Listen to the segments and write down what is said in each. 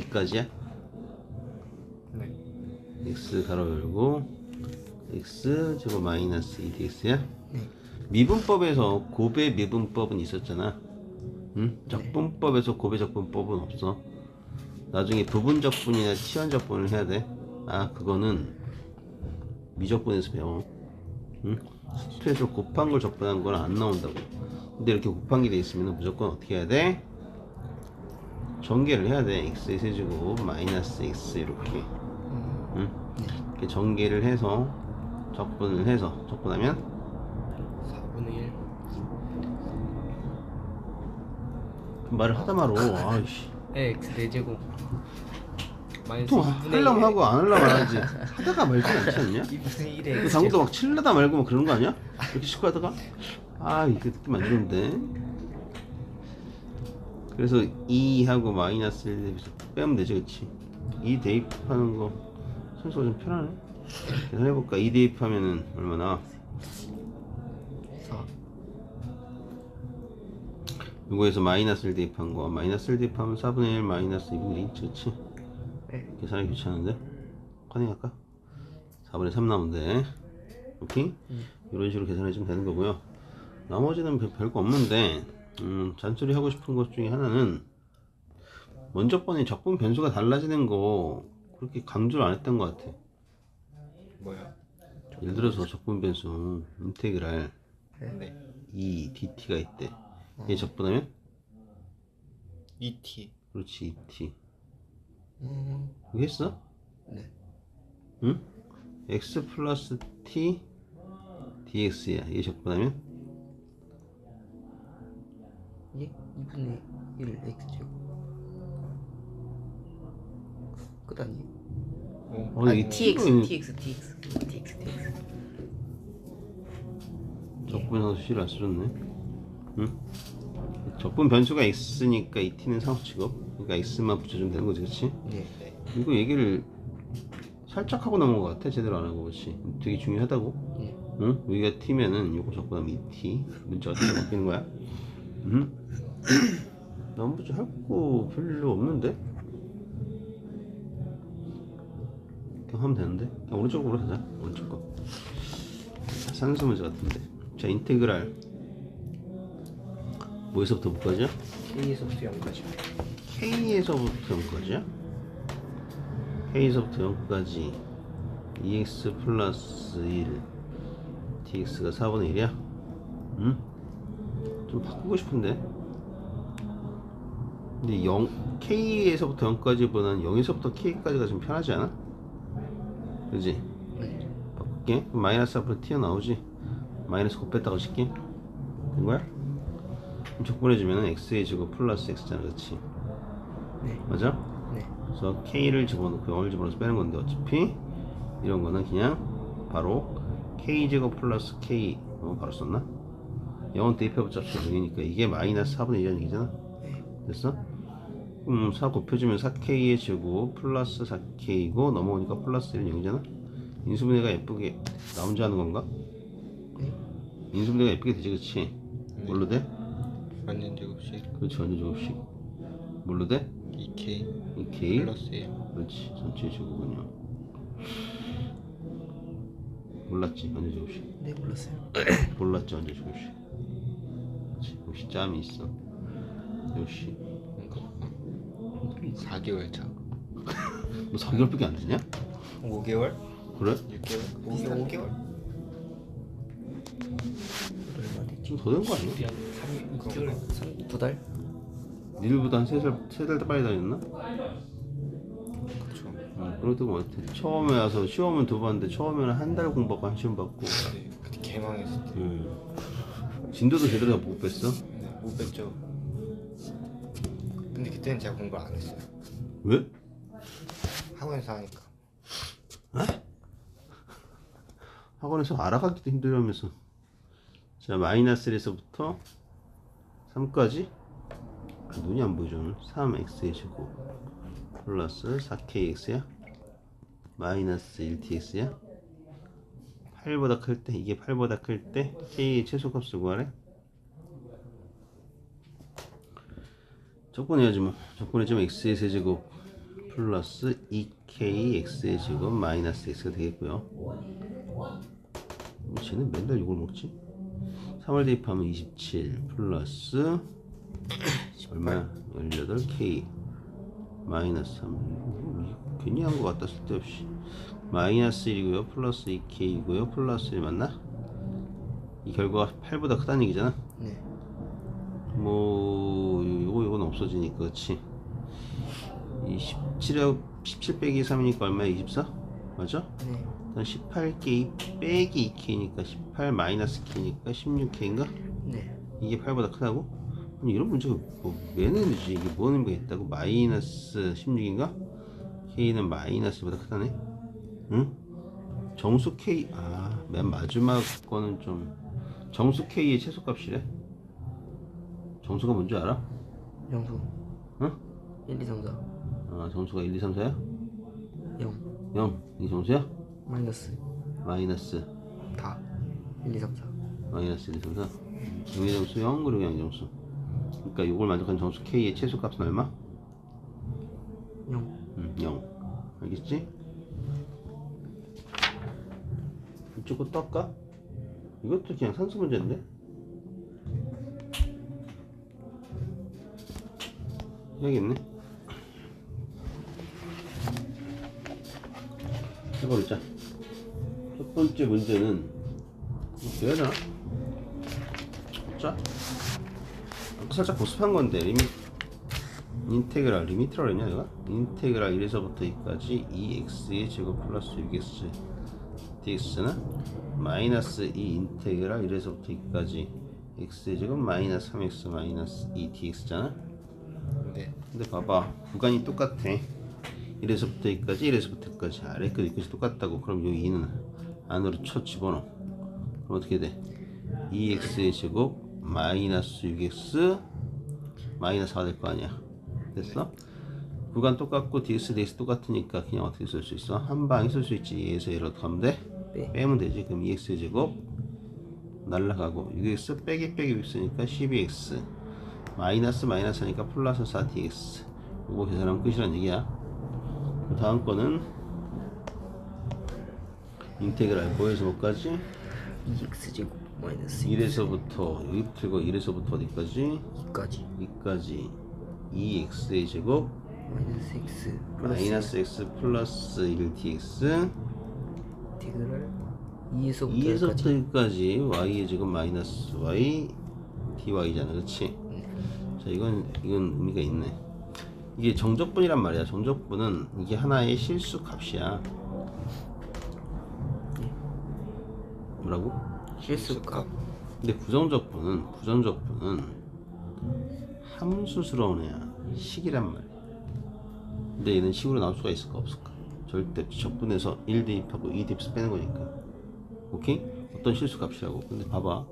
2까지야? 네. x 가로 열고 x 제곱 마이너스 2dx야? 네. 미분법에서 고배 미분법은 있었잖아. 응? 적분법에서 고배 적분법은 없어. 나중에 부분 적분이나 치환 적분을 해야 돼. 아 그거는 미적분에서 배워. 응? 수트에서 곱한 걸 적분한 건 안 나온다고. 근데 이렇게 곱한 게 돼 있으면 무조건 어떻게 해야 돼? 전개를 해야 돼. x의 세제곱 마이너스 x 이렇게. 음, 응? 이렇게 전개를 해서 적분을 해서 적분하면 4분의 1. 그 말을 하다 말어. 아이씨. x 4제곱. 마이너스 보통 2분의 하려면 1. 하고 안 하려면 안 하지. 하다가 말지 않지 않냐? 2분의 1에 그 x 당구도 막 칠려다 말고 막 그런 거 아니야? 이렇게 싣고 하다가 아 이게 느낌 안 좋은데. 그래서 2하고 마이너스 1 대입해서 빼면 되지 그치? 2 대입하는 거 순서가 좀 편하네. 계산해볼까? 2 대입하면은 얼마나? 4. 이거에서 마이너스 1 대입한 거 마이너스 1 대입하면 4분의 1 마이너스 2분의 2 그치? 네. 계산하기 귀찮은데? 커닝할까? 4분의 3 나오는데 오케이? 이런 식으로 계산해주면 되는 거고요 나머지는 별- 별거 없는데 음, 잔소리 하고 싶은 것 중에 하나는 먼저 번에 적분 변수가 달라지는 거 그렇게 강조를 안 했던 것 같아 뭐야? 예를 들어서 적분 변수 인테그랄 네. 2 dt가 있대 얘 적분하면 2t. 그렇지 2t 음. 이거 했어? 네. 응? x 플러스 t dx야. 얘 적분하면 예? 2분의 1 x 제곱. 끝 아니에요? 어, 이 tx, t는 tx, tx, tx, tx. 적분해서 실을 안 써줬네. 응? 적분 변수가 x니까 이 t는 상수치고 그러니까 x만 붙여주면 되는 거지, 그렇지? 네. 네. 이거 얘기를 살짝 하고 넘어온 것 같아, 제대로 안 하고, 그렇지? 되게 중요하다고. 네. 응? 여기가 t면은 요거 적분하면 이 t 문자 어떻게 바뀌는 거야? 응? 나머지 할 거 별로 없는데? 그냥 하면 되는데? 그냥 오른쪽으로 가자 오른쪽 거 산수 문제 같은데 자 인테그랄 뭐에서부터 볼까죠? k에서부터 0까지. K에서부터 0까지야? K에서부터 0까지 2x 플러스 1 dx가 4분의 1이야? 응? 좀 바꾸고 싶은데 근데 0, K에서부터 0까지보다는 0에서부터 K까지가 좀 편하지 않아? 그지? 네. 바꿀게 마이너스 앞으로 튀어나오지 마이너스 곱 뺐다가 칠게 된 거야? 적분해주면 x의 제곱 플러스 x잖아 그렇지? 네. 맞아? 네. 그래서 k를 집어넣고 0을 집어넣어서 빼는 건데 어차피 이런 거는 그냥 바로 k제곱 플러스 k 어, 바로 썼나? 0은 대입해보자 0이니까 이게 마이너스 4분의 1이라는 얘기잖아 네. 됐어? 음, 4 곱해주면 4k의 제곱 플러스 4k이고 넘어오니까 플러스 1은 0이잖아 인수분해가 예쁘게 나 혼자 하는 건가? 네. 인수분해가 예쁘게 되지 그치? 뭘로 돼? 완전 제곱식 그렇지 완전 제곱식 뭘로 돼? 2k 2k 플러스 1 그렇지 전체 제곱은요 몰랐지 완전 제곱식 네, 몰랐어요. 몰랐지 완전 제곱식 역시 짬이 있어 역시 4개월 차 뭐 4개월밖에 안 되냐? 5개월? 그래? 6개월? 5개월. 5개월? 얼마 됐지? 좀더된 거 아니야? 3, 2개월, 3, 2달? 니들보다 한 3살, 3달 더 빨리 다녔나? 그렇죠 어, 그랬던 것 같아 처음에 와서 시험은 두 번 했는데 처음에는 한 달 공부하고 한 시험 받고 네, 그때 개망했을 때 음. 진도도 제대로 다못 뺐어? 네, 못 뺐죠. 근데 그때는 제가 공부를 안 했어요. 왜? 학원에서 하니까. 학원에서 알아가기도 힘들어하면서. 자 마이너스 1에서부터 3까지? 아, 눈이 안 보이죠 오늘? 3x의 제곱 플러스 4kx야? 마이너스 1dx야 8보다 클 때 이게 8보다 클 때 k의 최소값을 구하래 적분해야지 뭐 적분해주면 x의 세제곱 플러스 2k x의 제곱 마이너스 x가 되겠고요. 뭐 쟤는 맨날 이걸 먹지? 3월 대입하면 27 플러스 얼마야? 18k 마이너스 3 이거 괜히 한것 같다 쓸데없이 마이너스 1이고요 플러스 2k이고요 플러스 1 맞나? 이 결과가 8보다 크다는 얘기잖아 네. 뭐 요거 요건 없어지니까 그렇지 이 17, 17 빼기 3이니까 얼마야 24? 맞아? 네. 일단 18k 빼기 2k니까 18 마이너스 k니까 16k인가? 네. 이게 8보다 크다고? 아니 이런 문제가 뭐 왜 내는지 이게 뭐 의미가 있다고? 마이너스 16인가? k는 마이너스보다 크다네? 응? 정수 k 아맨 마지막 거는 좀 정수 k의 최소값이래? 정수가 뭔지 알아? 영수. 응? 1, 2, 3, 4. 아 정수가 1, 2, 3, 4야? 0. 0 이게 정수야? 마이너스. 마이너스 다. 1, 2, 3, 4. 마이너스 1, 2, 3, 4 영의 정수 0 그리고 양의 정수 그러니까 이걸 만족한 정수 k의 최소값은 얼마? 0. 음, 0 알겠지? 이쪽 거 떴까? 이것도 그냥 산수 문제인데? 해야겠네 해보자 첫 번째 문제는 이렇게 해야? 자 살짝 보습한 건데 리밋 인테그랄 리미트라고 했냐 내가? 인테그랄 1에서부터 2까지 2x의 제곱 플러스 6x dx잖아 마이너스 2 인테그랄 1에서부터 2까지 x의 제곱 마이너스 3x 마이너스 2 dx잖아 네. 근데 봐봐 구간이 똑같아 1에서부터 2까지 1에서부터 2까지 아래 끝 끝이 똑같다고 그럼 요 2는 안으로 쳐 집어넣어 그럼 어떻게 돼? 2x의 제곱 마이너스 6x 마이너스 4가 될거 아니야 됐어? 구간 똑같고 dx dx 똑같으니까 그냥 어떻게 쓸 수 있어? 한 방에 쓸 수 있지 얘에서 얘를 어떻게 하면 돼? 빼. 빼면 되지. 그럼 2x의 제곱 날라가고 6x 빼기 빼기 6x니까 12x 마이너스 마이너스 하니까 플러스 4dx 이거 계산하면 끝이란 얘기야. 그 다음 거는 인테그랄 뭐에서 뭐까지? 2x 제곱 마이너스 1에서부터 여기 틀고 1에서부터 어디까지? 2까지. 2까지. 2x의 제곱 마이너스 x 플러스 마이너스 x 플러스 1dx 인테그랄 2에서부터 2에서부터 1까지 y의 제곱 마이너스 y dy잖아 그렇지? 자 이건 이건 의미가 있네. 이게 정적분이란 말이야. 정적분은 이게 하나의 실수 값이야. 뭐라고? 실수값. 근데 부정적분은 부정적분은 함수스러운 애야. 식이란 말이야. 근데 얘는 식으로 나올 수가 있을까? 없을까 절대 없지. 적분에서 1 대입 하고 2 대입해서 빼는 거니까 오케이? 어떤 실수 값이라고 근데 봐봐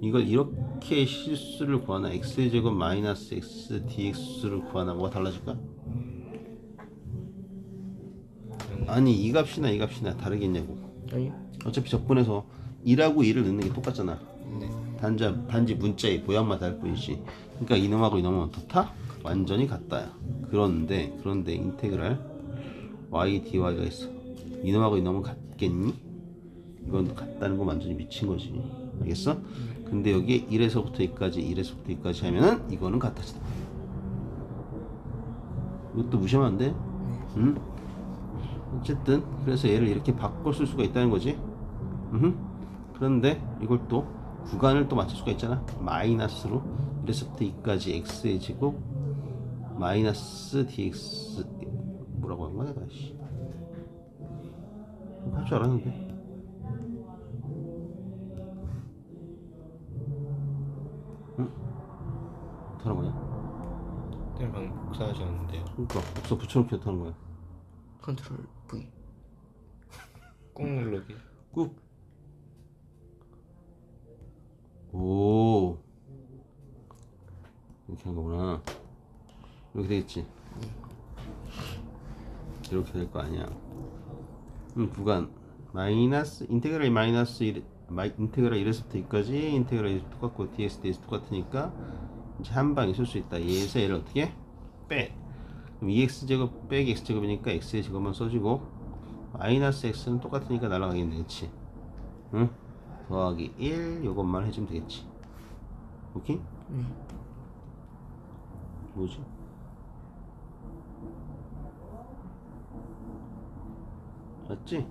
이걸 이렇게 실수를 구하나 x의 제곱 마이너스 x dx를 구하나 뭐가 달라질까? 아니 이 값이나 이 값이나 다르겠냐고 아니요 어차피 적분에서 2하고 2를 넣는 게 똑같잖아 네. 단지, 단지 문자의 모양만 다를 뿐이지 그러니까 이놈하고 이놈은 어떻다? 완전히 같다야 그런데 그런데 인테그랄 y dy가 있어 이놈하고 이놈은 같겠니? 이건 같다는 건 완전히 미친 거지 알겠어? 근데 여기에 1에서부터 2까지 1에서부터 2까지 하면은 이거는 같아진다 이것도 무시하면 안 돼? 응? 어쨌든 그래서 얘를 이렇게 바꿔 쓸 수가 있다는 거지 음흠. 그런데 이걸 또 구간을 또 맞출 수가 있잖아 마이너스로 1에서부터 2까지 x의 제곱 마이너스 dx 뭐라고 한 거야 내가 씨. 할 줄 알았는데 응? 하는 거야? 네, 방금 복사하셨는데요. 그러니까 복사 붙여놓기 하는 거야? 컨트롤 V 꾹 누르기. 꾹. 오. 이렇게 한 거구나. 이렇게 되겠지. 이렇게 될 거 아니야. 음, 구간 마이너스 인테그랄 마이너스 1 마이, 인테그랄 1에서부터 2까지 인테그랄 1 똑같고 dx ds 똑같으니까 이제 한 방에 쓸수 있다. 얘에서 얘를 어떻게 빼? 그럼 2x제곱 빼기 x제곱이니까 x의 제곱만 써주고 마이너스 x는 똑같으니까 날아가겠네 그치 응? 더하기 1 요것만 해주면 되겠지 오케이? 네. 뭐지? 맞지?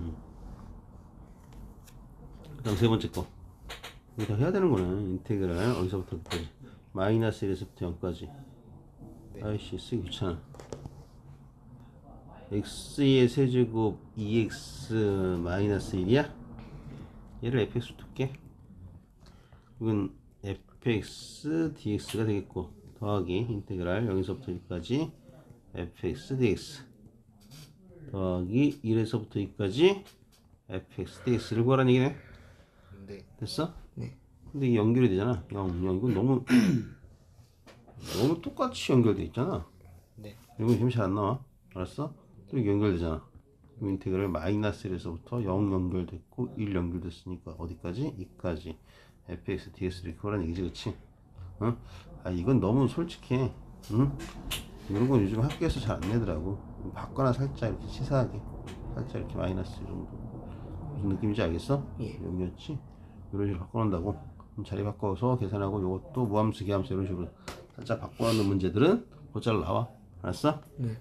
응. 그 다음 세 번째 거 이거 다 해야 되는 거네 인테그랄 어디서부터 어디까지 마이너스 1에서부터 0까지 네. 아이씨 쓰기 귀찮아 x의 세제곱 2x 마이너스 1이야? 얘를 fx로 둘게 이건 fx dx가 되겠고 더하기 인테그랄 여기서부터 여기까지 fx dx 더하기 1에서부터 여기까지 fx dx를 구하라는 얘기네 네. 됐어? 네. 근데 이게 연결이 되잖아 0, 0 이건 너무 너무 똑같이 연결돼 있잖아 네. 이건 힘이 잘 안 나와 알았어? 또 연결되잖아 그럼 인테그랄 마이너스 1에서부터 0 연결됐고 1 연결됐으니까 어디까지? 2까지 fx ds를 이렇게 하라는 얘기지 그치? 응? 아 이건 너무 솔직해 응? 이런 건 요즘 학교에서 잘 안 내더라고 바꿔나 살짝 이렇게 치사하게 살짝 이렇게 마이너스 이 정도 무슨 느낌인지 알겠어? 예. 여기였지? 이런 식으로 바꿔놓는다고 자리 바꿔서 계산하고 이것도 무함수 기함수 이런 식으로 살짝 바꿔놓는 문제들은 곧잘 나와 알았어? 네.